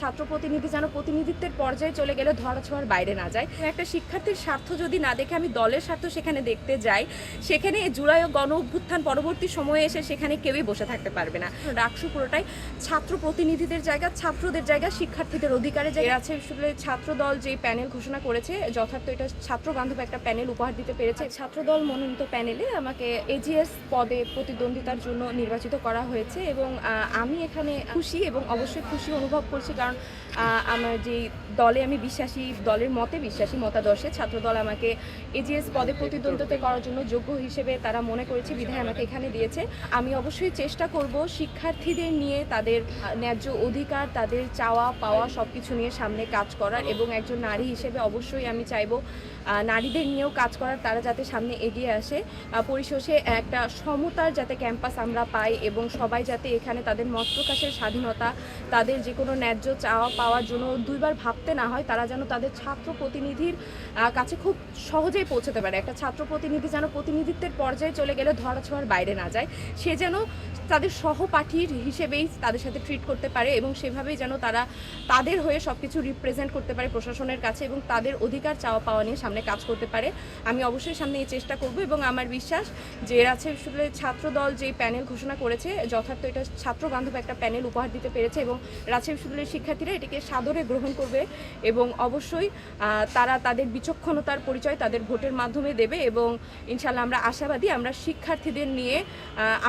ছাত্র প্রতিনিধি যেন প্রতিনিধিত্বের পর্যায়ে চলে গেলে ধরা ছোঁয়ার বাইরে না যায়। একটা শিক্ষার্থীর স্বার্থ যদি না দেখে আমি দলের স্বার্থ সেখানে দেখতে যাই, সেখানে ও গণ অভ্যুত্থান পরবর্তী সময়ে এসে সেখানে কেউই বসে থাকতে পারবে না। ডাকসু পুরোটাই ছাত্র প্রতিনিধিদের জায়গা, ছাত্রদের জায়গা, শিক্ষার্থীদের অধিকারে জায়গা। আছে আসলে ছাত্র দল যে প্যানেল ঘোষণা করেছে, যথার্থ এটা ছাত্র বান্ধব একটা প্যানেল উপহার দিতে পেরেছে। ছাত্র দল মনোনীত প্যানেলে আমাকে এজিএস পদে প্রতিদ্বন্দ্বিতার জন্য নির্বাচিত করা হয়েছে এবং আমি এখানে খুশি এবং অবশ্যই খুশি অনুভব করছি কারণ আমার যে দলে আমি বিশ্বাসী, দলের মতে বিশ্বাসী, মতাদর্শে ছাত্র দল আমাকে এজিএস পদে প্রতিদ্বন্দ্বিতা করার জন্য যোগ্য হিসেবে তারা মনে করেছে, বিধায় আমাকে এখানে দিয়েছে। আমি অবশ্যই চেষ্টা করব শিক্ষার্থীদের নিয়ে তাদের ন্যায্য অধিকার, তাদের চাওয়া, পাওয়া সব কিছু নিয়ে সামনে কাজ করার এবং একজন নারী হিসেবে অবশ্যই আমি চাইব নারীদের নিয়েও কাজ করার, তারা যাতে সামনে এগিয়ে আসে। পরিশেষে একটা সমতার যাতে ক্যাম্পাস আমরা পাই এবং সবাই যাতে এখানে তাদের মত প্রকাশের স্বাধীনতা, তাদের যে কোনো ন্যায্য চাওয়া পাওয়ার জন্য দুইবার ভাবতে না হয়, তারা যেন তাদের ছাত্র প্রতিনিধির কাছে খুব সহজেই পৌঁছতে পারে। একটা ছাত্র প্রতিনিধি যেন প্রতিনিধিত্বের পর্যায়ে চলে গেলে ধরা ছোঁয়ার বাইরে না যায়, সে যেন তাদের সহপাঠীর হিসেবেই তাদের সাথে ট্রিট করতে পারে এবং সেভাবেই যেন তারা তাদের হয়ে সব কিছু রিপ্রেজেন্ট করতে পারে প্রশাসনের কাছে এবং তাদের অধিকার চাওয়া পাওয়া নিয়ে সামনে কাজ করতে পারে। আমি অবশ্যই সামনে এই চেষ্টা করব এবং আমার বিশ্বাস যে আছে আসলে ছাত্র দল যে প্যানেল ঘোষণা করেছে, যথার্থ এটা ছাত্র বান্ধব একটা প্যানেল উপহার দিতে পেরেছে এবং রাজশাহী বিশ্ববিদ্যালয়ের শিক্ষার্থীরা এটিকে সাদরে গ্রহণ করবে এবং অবশ্যই তারা তাদের বিচক্ষণতার পরিচয় তাদের ভোটের মাধ্যমে দেবে এবং ইনশাল্লাহ আমরা আশাবাদী আমরা শিক্ষার্থীদের নিয়ে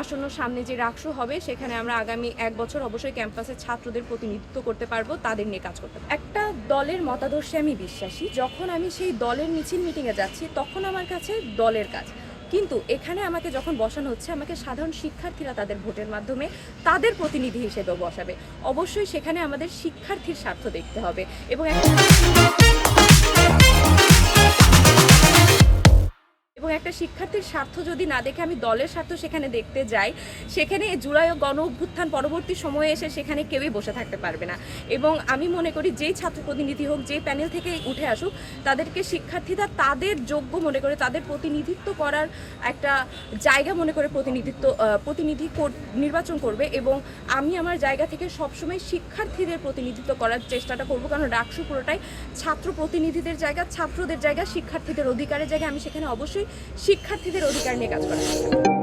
আসন্ন সামনে যে রাকসু হবে সেখানে আমরা আগামী এক বছর অবশ্যই ক্যাম্পাসে ছাত্রদের প্রতিনিধিত্ব করতে পারব, তাদের নিয়ে কাজ করতে একটা দলের মতাদর্শে আমি বিশ্বাসী, যখন আমি সেই দলের মিছিল মিটিংয়ে যাচ্ছি তখন আমার কাছে দলের কাজ। কিন্তু এখানে আমাকে যখন বসানো হচ্ছে, আমাকে সাধারণ শিক্ষার্থীরা তাদের ভোটের মাধ্যমে তাদের প্রতিনিধি হিসেবে বসাবে। অবশ্যই সেখানে আমাদের শিক্ষার্থীর স্বার্থ দেখতে হবে এবং একটা শিক্ষার্থীর স্বার্থ যদি না দেখে আমি দলের স্বার্থ সেখানে দেখতে যাই, সেখানে ও গণ অভ্যুত্থান পরবর্তী সময়ে এসে সেখানে কেউই বসে থাকতে পারবে না। এবং আমি মনে করি যেই ছাত্র প্রতিনিধি হোক, যেই প্যানেল থেকে উঠে আসুক, তাদেরকে শিক্ষার্থীরা তাদের যোগ্য মনে করে, তাদের প্রতিনিধিত্ব করার একটা জায়গা মনে করে প্রতিনিধিত্ব প্রতিনিধি নির্বাচন করবে। এবং আমি আমার জায়গা থেকে সবসময় শিক্ষার্থীদের প্রতিনিধিত্ব করার চেষ্টাটা করব। কারণ ডাকসু পুরোটাই ছাত্র প্রতিনিধিদের জায়গা, ছাত্রদের জায়গা, শিক্ষার্থীদের অধিকারের জায়গা আমি সেখানে অবশ্যই শিক্ষার্থীদের অধিকার নিয়ে কাজ করা।